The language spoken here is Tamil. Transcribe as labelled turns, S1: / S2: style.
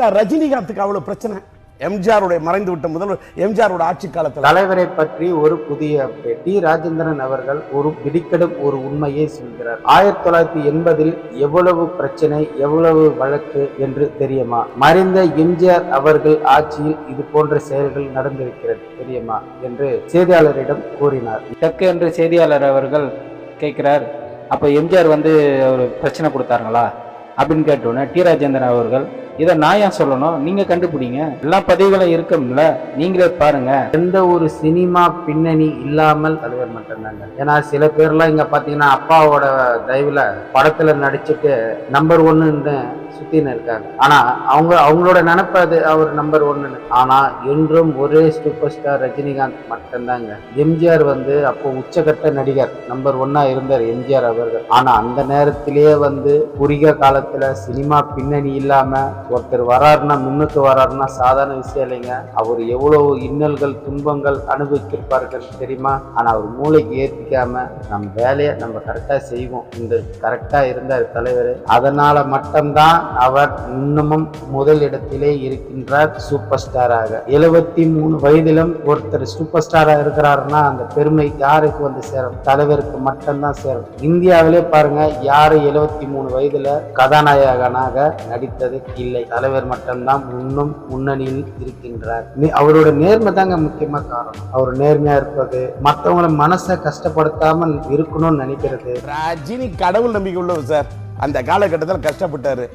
S1: ஸ்டார் ரஜினிகாந்துக்கு அவ்வளவு பிரச்சனை. எம்ஜிஆருடைய மறைந்து விட்ட முதல்வர் எம்ஜிஆரோட ஆட்சி காலத்துல.
S2: தலைவரை பற்றி ஒரு புதிய. டி. ராஜேந்திரன் அவர்கள் ஒரு பிடிக்கடும் ஒரு உண்மையை சொல்கிறார். ஆயிரத்தி தொள்ளாயிரத்தி எண்பதில் எவ்வளவு பிரச்சனை எவ்வளவு வழக்கு என்று தெரியுமா? மறைந்த எம்ஜிஆர் அவர்கள் ஆட்சியில் இது போன்ற செயல்கள் நடந்திருக்கிறது தெரியுமா? என்று செய்தியாளரிடம் கூறினார்.
S3: டக்கு என்று செய்தியாளர் அவர்கள் கேட்கிறார் அப்போ எம்ஜிஆர் வந்து ஒரு பிரச்சனை கொடுத்தாருங்களா? அப்படின்னு கேட்டோன்னே டி ராஜேந்திரன் அவர்கள் இதை நான் ஏன் சொல்லணும்? நீங்க கண்டுபிடிங்க. எல்லா பதிவுகளும் இருக்கும்ல. நீங்களே பாருங்க.
S2: எந்த ஒரு சினிமா பின்னணி இல்லாமல் அது தலைவர் மட்டும்தாங்க. ஏன்னா சில பேர்லாம் இங்க பாத்தீங்கன்னா அப்பாவோட தயவில் படத்துல நடிச்சுட்டு நம்பர் ஒன்னுன்னு சுத்தின்னு இருக்காங்க. ஆனா அவங்க அவங்களோட நினப்பு அது அவர் நம்பர் ஒன்னுன்னு ஆனா என்றும் ஒரே சூப்பர் ஸ்டார் ரஜினிகாந்த் மட்டும்தாங்க. எம்ஜிஆர் வந்து அப்போ உச்சகட்ட நடிகர் நம்பர் ஒன்னா இருந்தார் எம்ஜிஆர் அவர்கள். ஆனால் அந்த நேரத்திலேயே வந்து குறுகிய காலத்தில் சினிமா பின்னணி இல்லாமல் ஒருத்தர் வராருன்னா முன்னுக்கு வராருன்னா சாதாரண விஷயம் இல்லைங்க. அவர் எவ்வளவு இன்னல்கள் துன்பங்கள் அனுபவிச்சிருப்பார்கள் தெரியுமா? ஆனால் அவர் மூளைக்கு ஏத்திக்காம நம்ம வேலையை நம்ம கரெக்டா செய்வோம். இந்த கரெக்டாக இருந்தார் தலைவர். அதனால மட்டும்தான் அவர் இன்னமும் முதல் இடத்திலே இருக்கின்றார் சூப்பர் ஸ்டாராக எழுபத்தி மூணு வயதிலும் ஒருத்தர் சூப்பர் ஸ்டாரா இருக்கிறாருன்னா அந்த பெருமை யாருக்கு வந்து சேரும்? தலைவருக்கு மட்டும்தான் சேரும். இந்தியாவிலே பாருங்க யாரு எழுபத்தி மூணு வயதுல கதாநாயகனாக நடித்தது இல்லை. தலைவர் மட்டும்தான் இன்னும் முன்னணியில் இருக்கின்றார். நே- அவரோட நேர்மை தாங்க முக்கியமா காரணம். அவர் நேர்மையா இருப்பது மற்றவங்கள மனசை கஷ்டப்படுத்தாமல் இருக்கணும்னு நினைக்கிறது.
S1: ரஜினி கடவுள் நம்பிக்கை உள்ளவர் சார். அந்த காலகட்டத்தில் கஷ்டப்பட்டாரு.